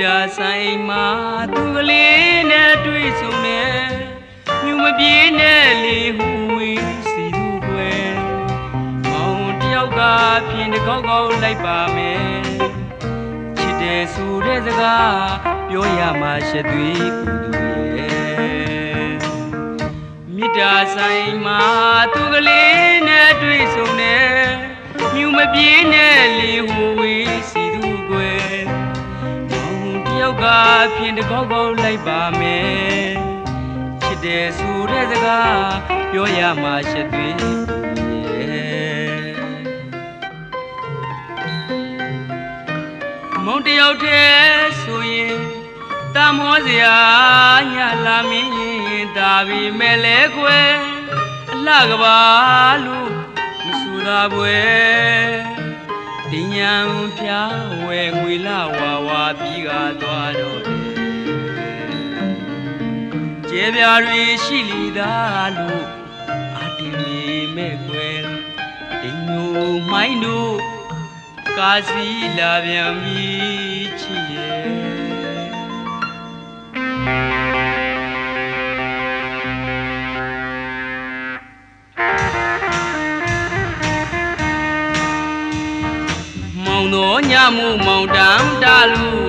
တာဆိုင်မှာသူကလေးနဲ့တွေ့ဆုံနေမြူမပြေးနဲ့လေဟူဝေးစီသူွယ်မောင်တယောက်ကဖြင်းတစ်ခေါက်ခေါက်လိုက်ပါမယ်ချစ်တယ်ဆိုတဲ့စကားပြောရမှရှက်သွေးကူသူရဲ့မြစ်တာဆိုင်မှာသူကလေးနဲ့တွေ့ဆုံနေမြူမပြေးနဲ့လေဟူဝေး က်ကဖြင်းတစ်ခေါက်ခေါက်လိုက်ပါမယ်ချစ်တယ်ဆိုတဲ့စကားပြောရမှရှက်သွေးရဲ့မောင်တယောက်တည်းဆိုရင်တမောစရာညလာမင်းဒါပြီမဲ့လဲခွဲအလှကပါလို့မဆူတာပွဲတင်ညာဖြာဝဲ ပြာတွေရှိလီသားလို့အတင်မီမဲ့ွယ်တင်ညိုမိုင်းတို့ကာစီလာပြန်ပြီချစ်ရဲ့မောင်တော်ညမှုမောင်တန်းတာလူ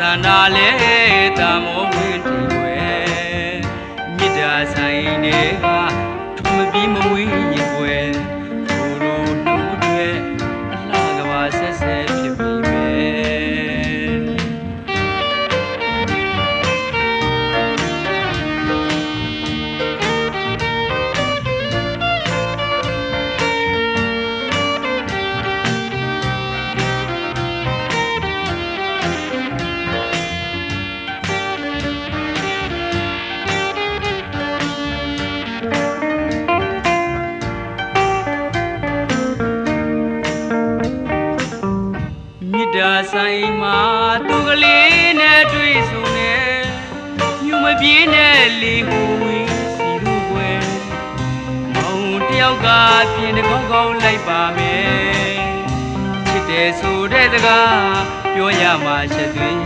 လာစန္ဒာလဲတာမောဝင်းတီွယ်မြစ်တာဆိုင်တွေကထုံမပြီးမဝေးရင်ွ တာဆိုင်မှာသူကလေးနဲ့တွေ့ဆုံနေညမပြေးနဲ့လေဟူဝေးစီသူွယ်မောင်တယောက်ကပြင်းတစ်ခေါက်ခေါက်လိုက်ပါမယ်ချစ်တယ်ဆိုတဲ့စကားပြောရမှချက်သွင်း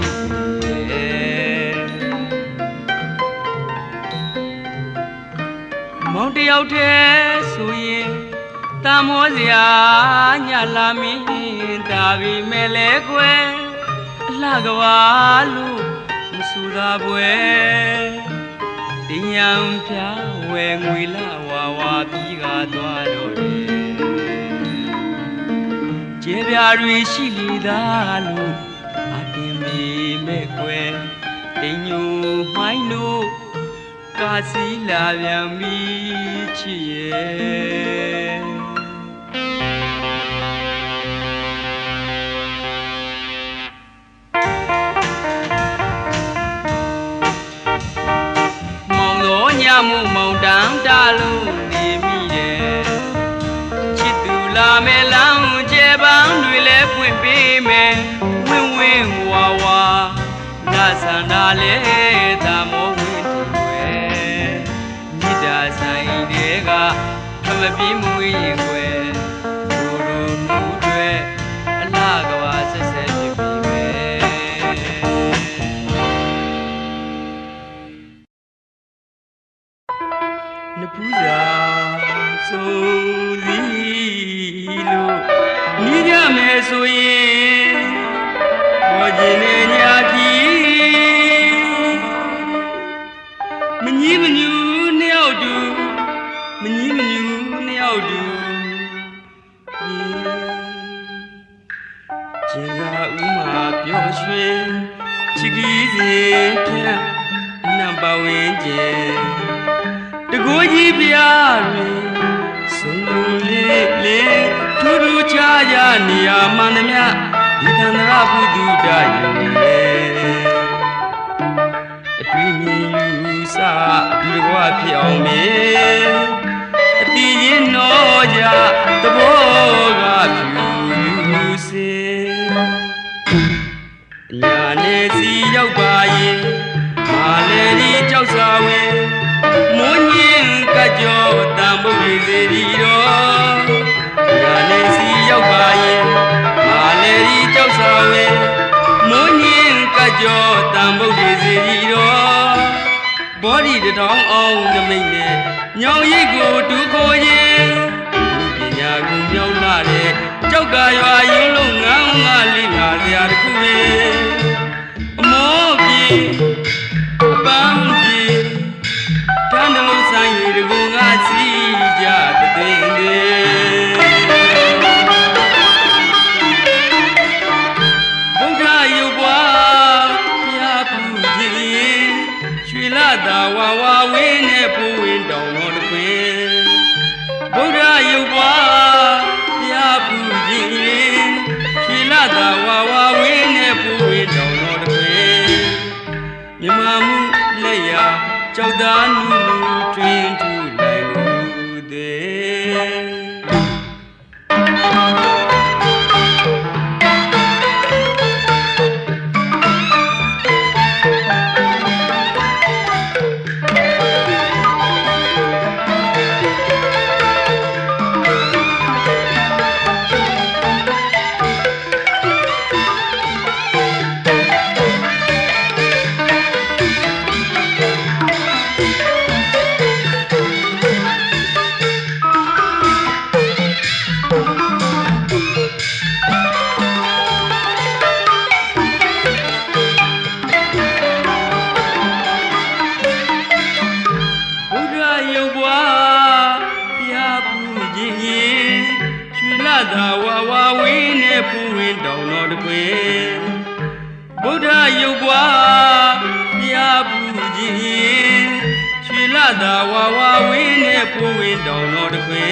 မောင်တယောက်တည်းဆိုရင်တမောစရာညလာမင်းဒါပြီမဲ့လဲကွယ်အ လှကဘာလို့မဆူတာပွဲတင်ယံဖြာဝဲငွေလာဝါဝါပြီးကသွားတော့တယ်ကျေပြာတွေရှိလီသားလို့အတင်မီမဲ့ကွယ်တင်ညူမိုင်းတို့ကာစီလာပြန်ပြီချစ်ရဲ့ မောင်တော်ညမှုမောင်တန်းတာလို့နေမိတယ်ချစ်သူလာမယ်လမ်းကိုကျဲပန်းတွေလည်းဖွင့်ပေးမယ်ဝင်းဝင်းဝါဝါငါဆန္ဒလဲ ထူးခြားခြားနေရာမှန်သမျှဒီသန္တရဘုဒ္ဓတယုံရဲ့အတွင်းမြင်ယူစအတူတကွဖြစ်အောင်မေ တထောင်အောင်နမိတ်နဲ့ညောင်ရိတ်ကိုဒုခိုးရင်ပညာကိုမြောက်လာတဲ့ကြောက်ကရွာရုံးလုံးငန်းငါလေးလာစရာတစ်ခုပဲအမောပြေအပန်းပြေတန်းတလုံးဆိုင်ရီတကူငါစီကြတဲ့တဲ့တဲ့ဘုရားယုတ်ပွား လာတာဝါ တော်တခွေဘုရားယုတ်ပွားပြာပူခြင်းရင်ရွှေလာသာဝါဝါဝင်းနဲ့ပူဝင်တောင်းတော်တခွေ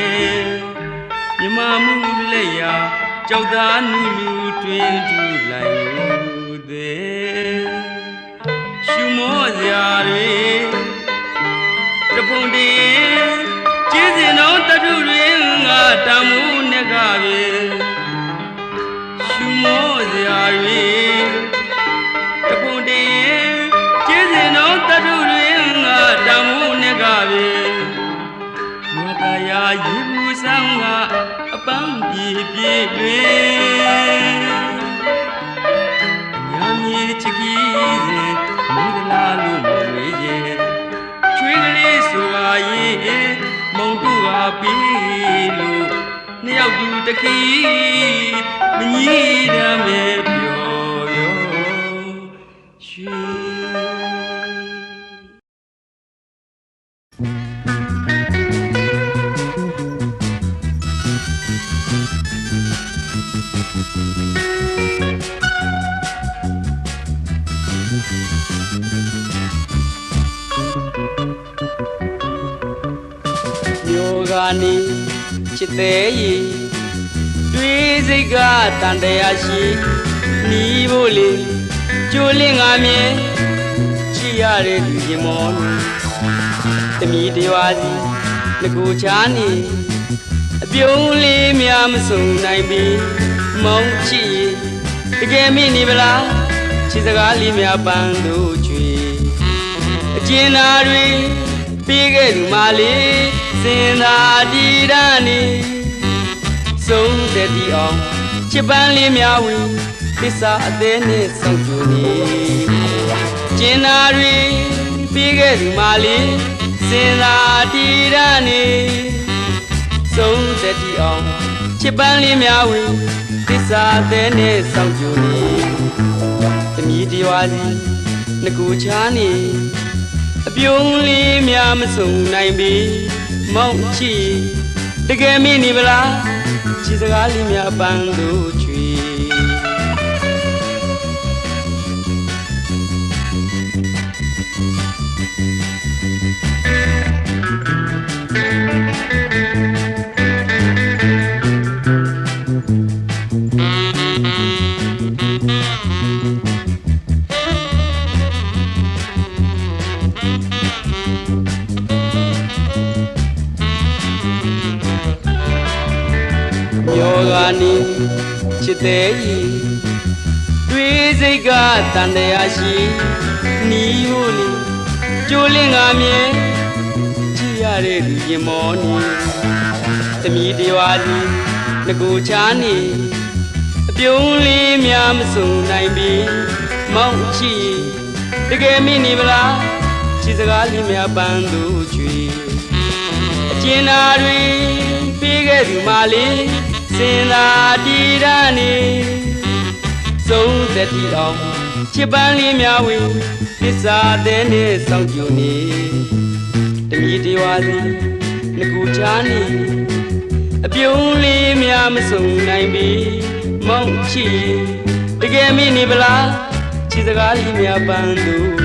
မြမမှုလက်ရာကြောက်သားနူနူတွင်ထူလိုက်မှုသေးရှုမောစရာတွေတပုံတင်ကျေးဇူးတော်တထုတွင်ငါတမှု ပြေပြေတွင်ညာမြေချကီးစဉ်မင်္ဂလာလို့မဝေးရဲ့ချွေးကလေးဆိုပါရဲ့မုံတူဟာပြီးလို့နှစ်ယောက်တူတခီးမကြီးတမ်းပဲ မျိုးကနေချစ်သေးရီတွေးစိတ်ကတန်တရားရှိနီးဖို့လေကျိုးလင်းငါမြဲချစ်ရတဲ့လူရင်မောတမီတရွာစီငကူချာနေအပြုံးလေးများမစုံနိုင်ပြီမောင်းချစ်ရင်တကယ်မိနေပလား ချစ်စကားလေးများပန်းတို့ချွေအကျဉ်းသားတွေပြီးခဲ့သူမလေးစင်သာတီရနေဆုံးတဲ့တီအောင်ချစ်ပန်းလေးများဝင်သစ္စာအသေးနဲ့စောင့်ကြနေကျဉ်းသားတွေပြီးခဲ့သူမလေးစင်သာတီရနေဆုံးတဲ့တီအောင်ချစ်ပန်းလေးများဝင်သစ္စာအသေးနဲ့စောင့်ကြနေ တမီးဒီဝါစီငကူချားနေအပြုံးလေးများမစုံနိုင်ပြီမောင်ချီတကယ်မင်းနေပလားချီစကားလေးများအပန်းတို့ချွေ သေးဤတွေးစိတ်ကတန်တရားရှိနီးဖို့လေကျိုးလင်းငါမြဲကြည်ရတဲ့သူရင်မောနေသမီးတရွာစီငကိုချာနေအပြုံးလေးများမစုံနိုင်ပြီမောင်ချီတကယ်မိနေပလားချီစကားလေးများပန်းသူချွေအကျဉ်းသားတွေပေးခဲ့သူမလေးစင်သာတီ ရနေသုံးသက်တီအောင်ချစ်ပန်းလေးများဝင်သစ္စာတဲ့နဲ့စောင့်ကြုံနေတမီတရွာစီငကူချာနေအပြုံးလေးများမစုံနိုင်ပြီမောင်ချီတကယ်မိနေပလားချစ်စကားလေးများပန်းသူ